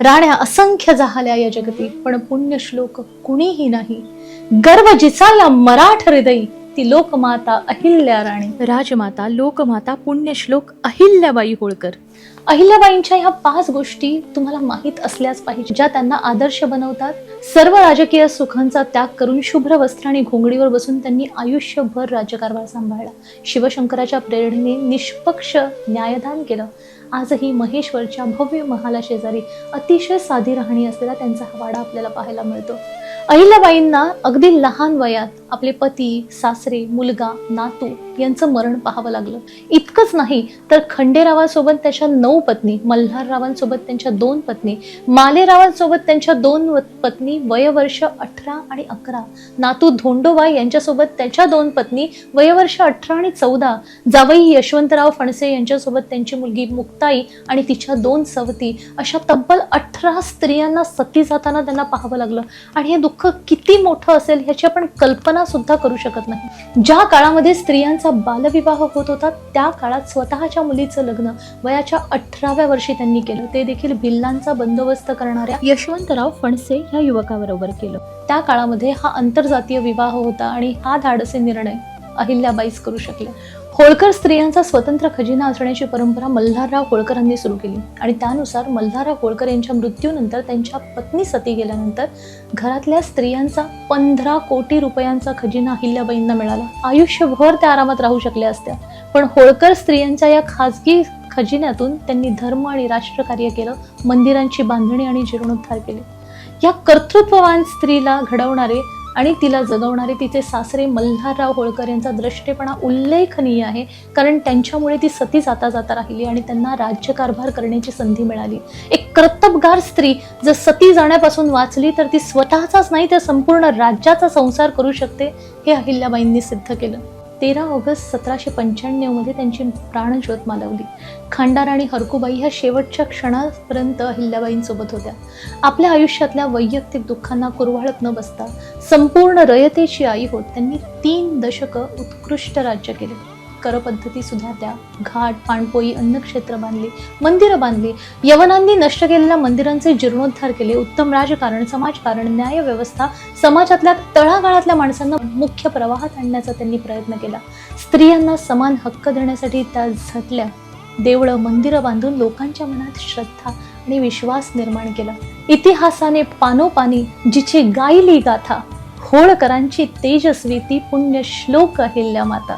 राण्या असंख्य झाल्या या जगती पण पुण्य श्लोक कुणीही नाही. गर्व जिचाला मराठ हृदयी ती लोकमाता अहिल्या राणी. राजमाता लोकमाता पुण्यश्लोक अहिल्याबाई होळकर. अहिल्याबाईंच्या ह्या पाच गोष्टी तुम्हाला माहीत असल्याच पाहिजे. ज्या त्यांना आदर्श बनवतात सर्व राजकीय सुखांचा त्याग करून शुभ्र वस्त्र आणि घोंगडीवर बसून त्यांनी आयुष्यभर राज्यकारभार सांभाळला. शिवशंकराच्या प्रेरणेने निष्पक्ष न्यायदान केलं. आजही महेश्वरच्या भव्य महाला शेजारी अतिशय साधी राहणी असलेला त्यांचा हा वाडा आपल्याला पाहायला मिळतो. अहिल्याबाईंना अगदी लहान वयात आपले पती सासरे मुलगा नातू यांचं मरण पाहावं लागलं. इतकंच नाही तर खंडेरावासोबत त्याच्या नऊ पत्नी मल्हाररावांसोबत त्यांच्या दोन पत्नी मालेरावांसोबत त्यांच्या दोन पत्नी वयवर्ष अठरा आणि अकरा नातू धोंडोबाई यांच्यासोबत त्याच्या दोन पत्नी वयवर्ष अठरा आणि चौदा जावई यशवंतराव फणसे यांच्यासोबत त्यांची मुलगी मुक्ताई आणि तिच्या दोन सवती अशा तब्बल अठरा स्त्रियांना सती जाताना त्यांना पाहावं लागलं. आणि हे दुःख किती मोठं असेल ह्याची आपण कल्पना सुद्धा करू शकत नाही. ज्या काळामध्ये स्त्रियांचा बालविवाह होत होता त्या काळात स्वतःच्या मुलीचं लग्न वयाच्या अठराव्या वर्षी त्यांनी केलं. ते देखील भिल्लांचा बंदोबस्त करणाऱ्या यशवंतराव फणसे या युवकाबरोबर केलं. त्या काळामध्ये हा आंतरजातीय विवाह होता आणि हा धाडसे निर्णय अहिल्याबाईच करू शकल्या. होळकर स्त्रियांचा स्वतंत्र खजिना असण्याची परंपरा मल्हारराव होळकरांनी सुरू केली. आणि त्यानुसार मल्हारराव होळकर यांच्या मृत्यूनंतर त्यांच्या पत्नी सती गेल्यानंतर घरातल्या स्त्रियांचा पंधरा कोटी रुपयांचा खजिना अहिल्याबाईंना मिळाला. आयुष्यभर त्या आरामात राहू शकल्या असत्या. पण होळकर स्त्रियांच्या या खाजगी खजिन्यातून त्यांनी धर्म आणि राष्ट्रकार्य केलं मंदिरांची बांधणी आणि जीर्णोद्धार केले. या कर्तृत्ववान स्त्रीला घडवणारे आणि तिला जगवणारे तिचे सासरे मल्हारराव होळकर यांचा दृष्टेपणा उल्लेखनीय आहे. कारण त्यांच्यामुळे ती सती जाता जाता राहिली आणि त्यांना राज्यकारभार करण्याची संधी मिळाली. एक कर्तबगार स्त्री जर सती जाण्यापासून वाचली तर ती स्वतःचाच नाही तर संपूर्ण राज्याचा संसार करू शकते हे अहिल्याबाईंनी सिद्ध केलं. तेरा ऑगस्ट सतराशे पंच्याण्णवमध्ये त्यांची प्राणज्योत मालवली. खांडार आणि हरकुबाई ह्या शेवटच्या क्षणापर्यंत अहिल्याबाईंसोबत होत्या. आपल्या आयुष्यातल्या वैयक्तिक दुःखांना कुरवाळत न बसता संपूर्ण रयतेची आई होत त्यांनी तीन दशकं उत्कृष्ट राज्य केले. करपद्धती सुधारल्या घाट पाणपोई अन्नक्षेत्र बांधले मंदिरं बांधली. यवनांनी नष्ट केलेल्या मंदिरांचे जीर्णोद्धार केले. उत्तम राजकारण समाजकारण न्यायव्यवस्था समाजातल्या तळागाळातल्या माणसांना मुख्य प्रवाहात आणण्याचा त्यांनी प्रयत्न केला. स्त्रियांना समान हक्क देण्यासाठी त्या झटल्या. देवळं मंदिरं बांधून लोकांच्या मनात श्रद्धा आणि विश्वास निर्माण केला. इतिहासाने पानोपानी जिची गायली गाथा होळकरांची तेजस्वी ती पुण्य श्लोक अहिल्या माता.